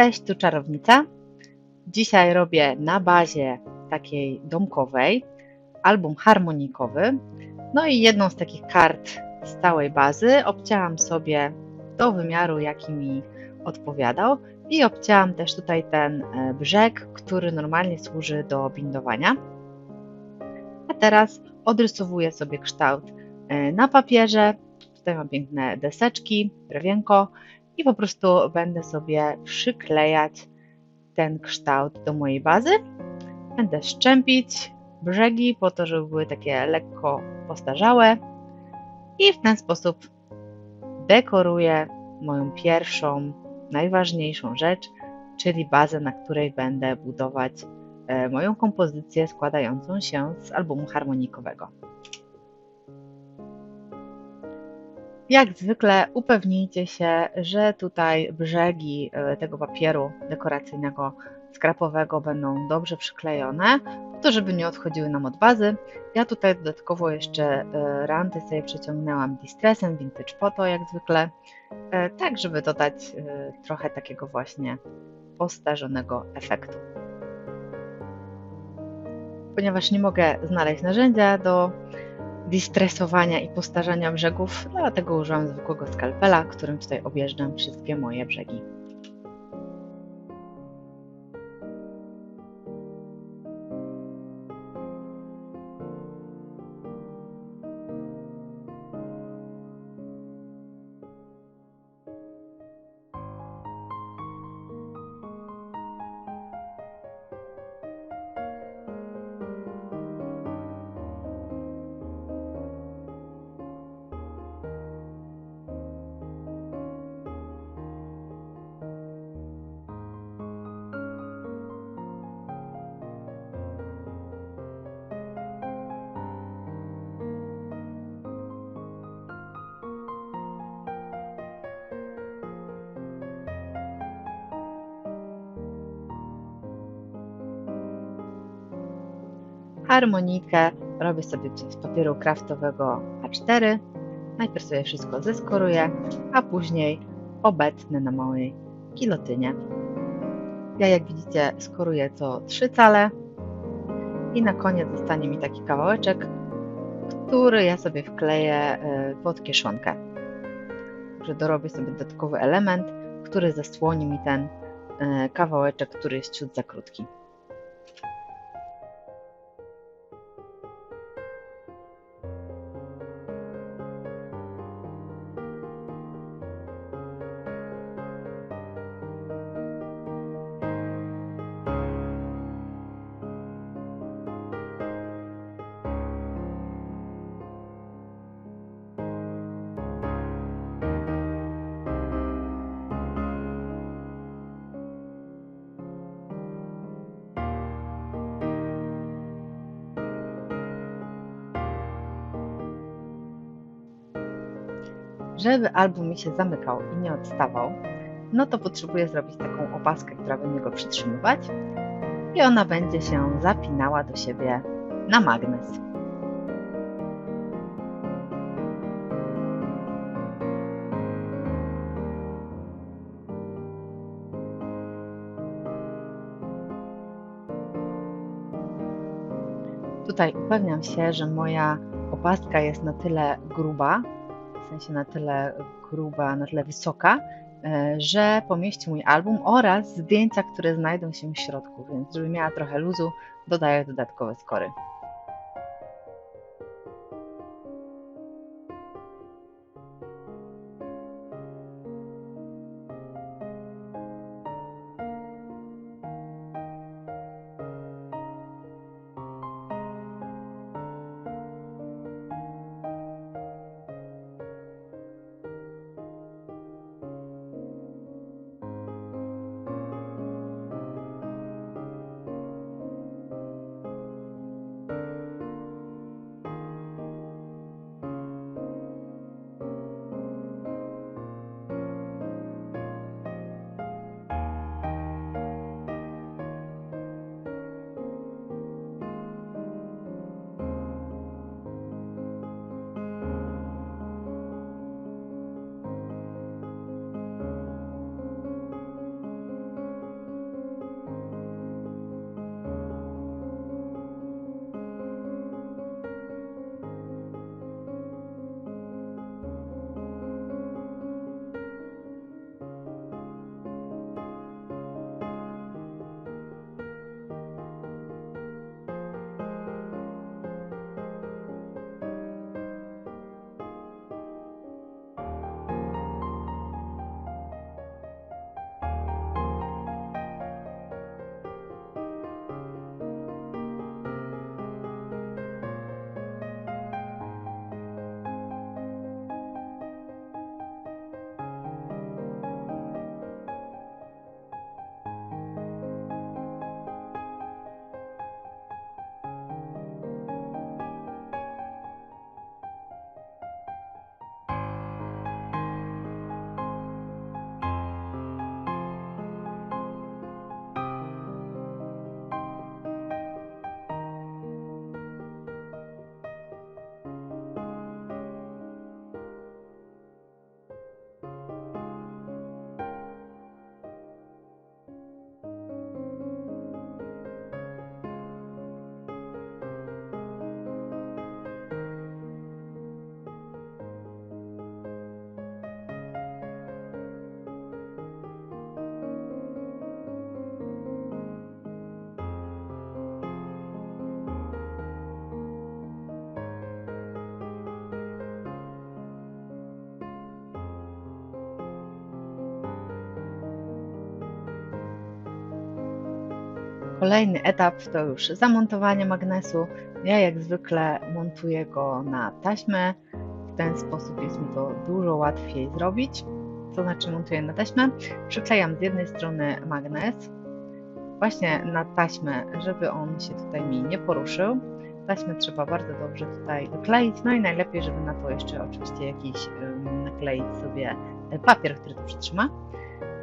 Cześć, tu czarownica. Dzisiaj robię na bazie takiej domkowej album harmonikowy. No i jedną z takich kart z całej bazy obcięłam sobie do wymiaru, jaki mi odpowiadał i obcięłam też tutaj ten e, brzeg, który normalnie służy do bindowania. A teraz odrysowuję sobie kształt e, na papierze. Tutaj mam piękne deseczki, drewienko i po prostu będę sobie przyklejać ten kształt do mojej bazy. Będę szczępić brzegi po to, żeby były takie lekko postarzałe i w ten sposób dekoruję moją pierwszą, najważniejszą rzecz, czyli bazę, na której będę budować e, moją kompozycję składającą się z albumu harmonikowego. Jak zwykle upewnijcie się, że tutaj brzegi e, tego papieru dekoracyjnego skrapowego będą dobrze przyklejone, po to żeby nie odchodziły nam od bazy. Ja tutaj dodatkowo jeszcze e, ranty sobie przeciągnęłam distressem Vintage Photo jak zwykle, e, tak żeby dodać trochę takiego właśnie postarzonego efektu. Ponieważ nie mogę znaleźć narzędzia do distresowania i postarzania brzegów, dlatego użyłam zwykłego skalpela, którym tutaj objeżdżam wszystkie moje brzegi. Harmonikę robię sobie z papieru kraftowego A4. Najpierw sobie wszystko zeskoruję, a później obetnę na małej kilotynie. Ja jak widzicie skoruję co 3 cale i na koniec zostanie mi taki kawałeczek, który ja sobie wkleję e, pod kieszonkę. Także dorobię sobie dodatkowy element, który zasłoni mi ten e, kawałeczek, który jest ciut za krótki. Żeby album mi się zamykał i nie odstawał, no to potrzebuję zrobić taką opaskę, która będzie go przytrzymywać i ona będzie się zapinała do siebie na magnes. Tutaj upewniam się, że moja opaska jest na tyle gruba, sensie na tyle gruba, na tyle wysoka, e, że pomieści mój album oraz zdjęcia, które znajdą się w środku, więc żeby miała trochę luzu, dodaję dodatkowe skory. Kolejny etap to już zamontowanie magnesu. Ja jak zwykle montuję go na taśmę. W ten sposób jest mi to dużo łatwiej zrobić. To znaczy montuję na taśmę, przyklejam z jednej strony magnes właśnie na taśmę, żeby on się tutaj mi nie poruszył. Taśmę trzeba bardzo dobrze tutaj dokleić, no i najlepiej, żeby na to jeszcze oczywiście jakiś nakleić sobie papier, który to przytrzyma.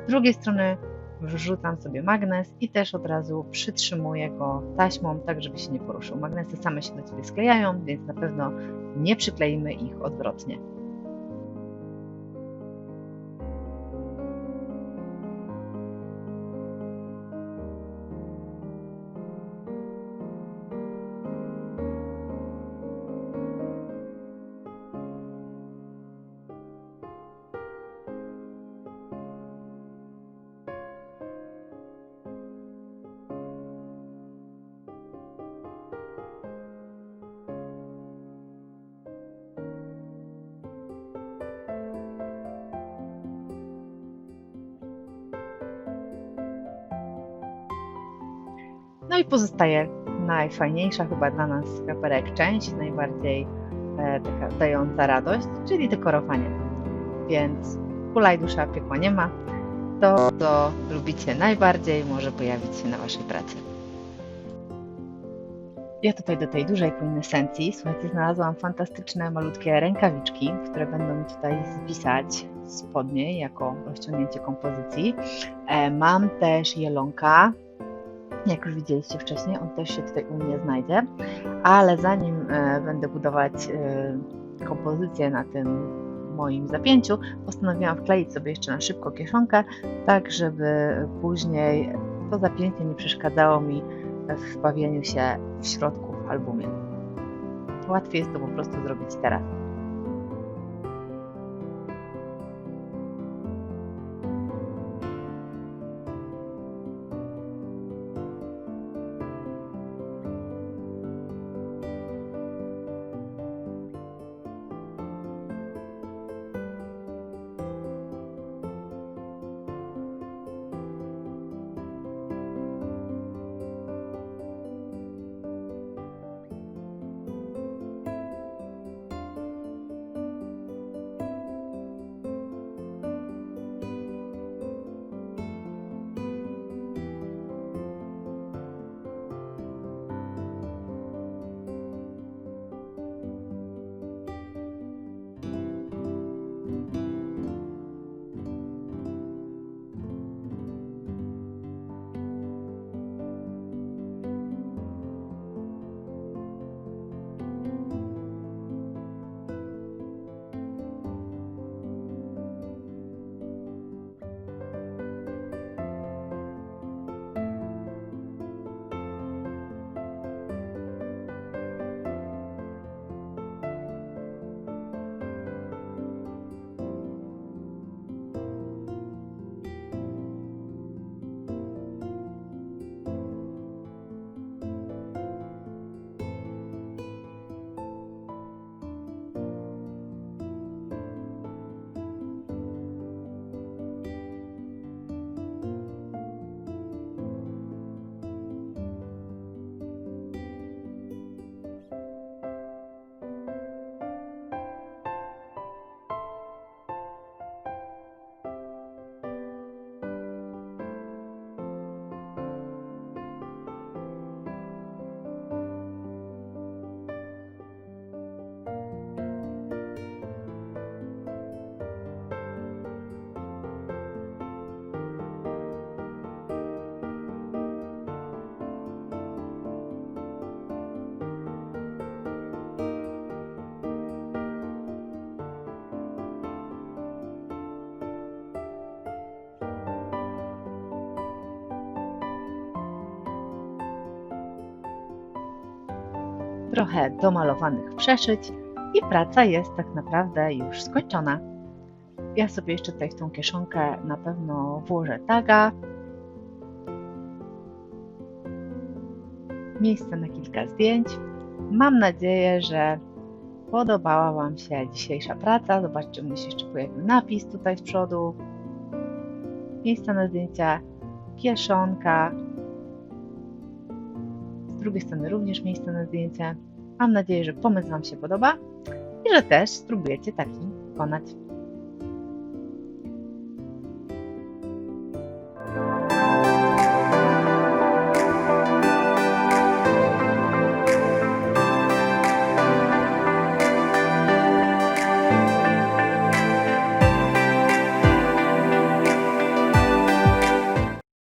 Z drugiej strony wrzucam sobie magnes i też od razu przytrzymuję go taśmą, tak żeby się nie poruszył. Magnesy same się do siebie sklejają, więc na pewno nie przykleimy ich odwrotnie. No i pozostaje najfajniejsza chyba dla nas kaperek część, najbardziej e, taka dająca radość, czyli dekorowanie. Więc kula dusza piekła nie ma. To, co lubicie najbardziej, może pojawić się na Waszej pracy. Ja tutaj do tej dużej kwintesencji, słuchajcie, znalazłam fantastyczne malutkie rękawiczki, które będą mi tutaj zwisać spodnie jako rozciągnięcie kompozycji. E, mam też jelonka, jak już widzieliście wcześniej, on też się tutaj u mnie znajdzie, ale zanim e, będę budować e, kompozycję na tym moim zapięciu, postanowiłam wkleić sobie jeszcze na szybko kieszonkę, tak żeby później to zapięcie nie przeszkadzało mi w bawieniu się w środku w albumie. Łatwiej jest to po prostu zrobić teraz. Trochę domalowanych przeszyć i praca jest tak naprawdę już skończona. Ja sobie jeszcze tutaj w tą kieszonkę na pewno włożę taga. Miejsce na kilka zdjęć. Mam nadzieję, że podobała Wam się dzisiejsza praca. Zobaczcie, mnie się jeszcze pojawił napis tutaj z przodu. Miejsce na zdjęcia, kieszonka, drugiej strony również miejsce na zdjęcie. Mam nadzieję, że pomysł Wam się podoba i że też spróbujecie taki wykonać.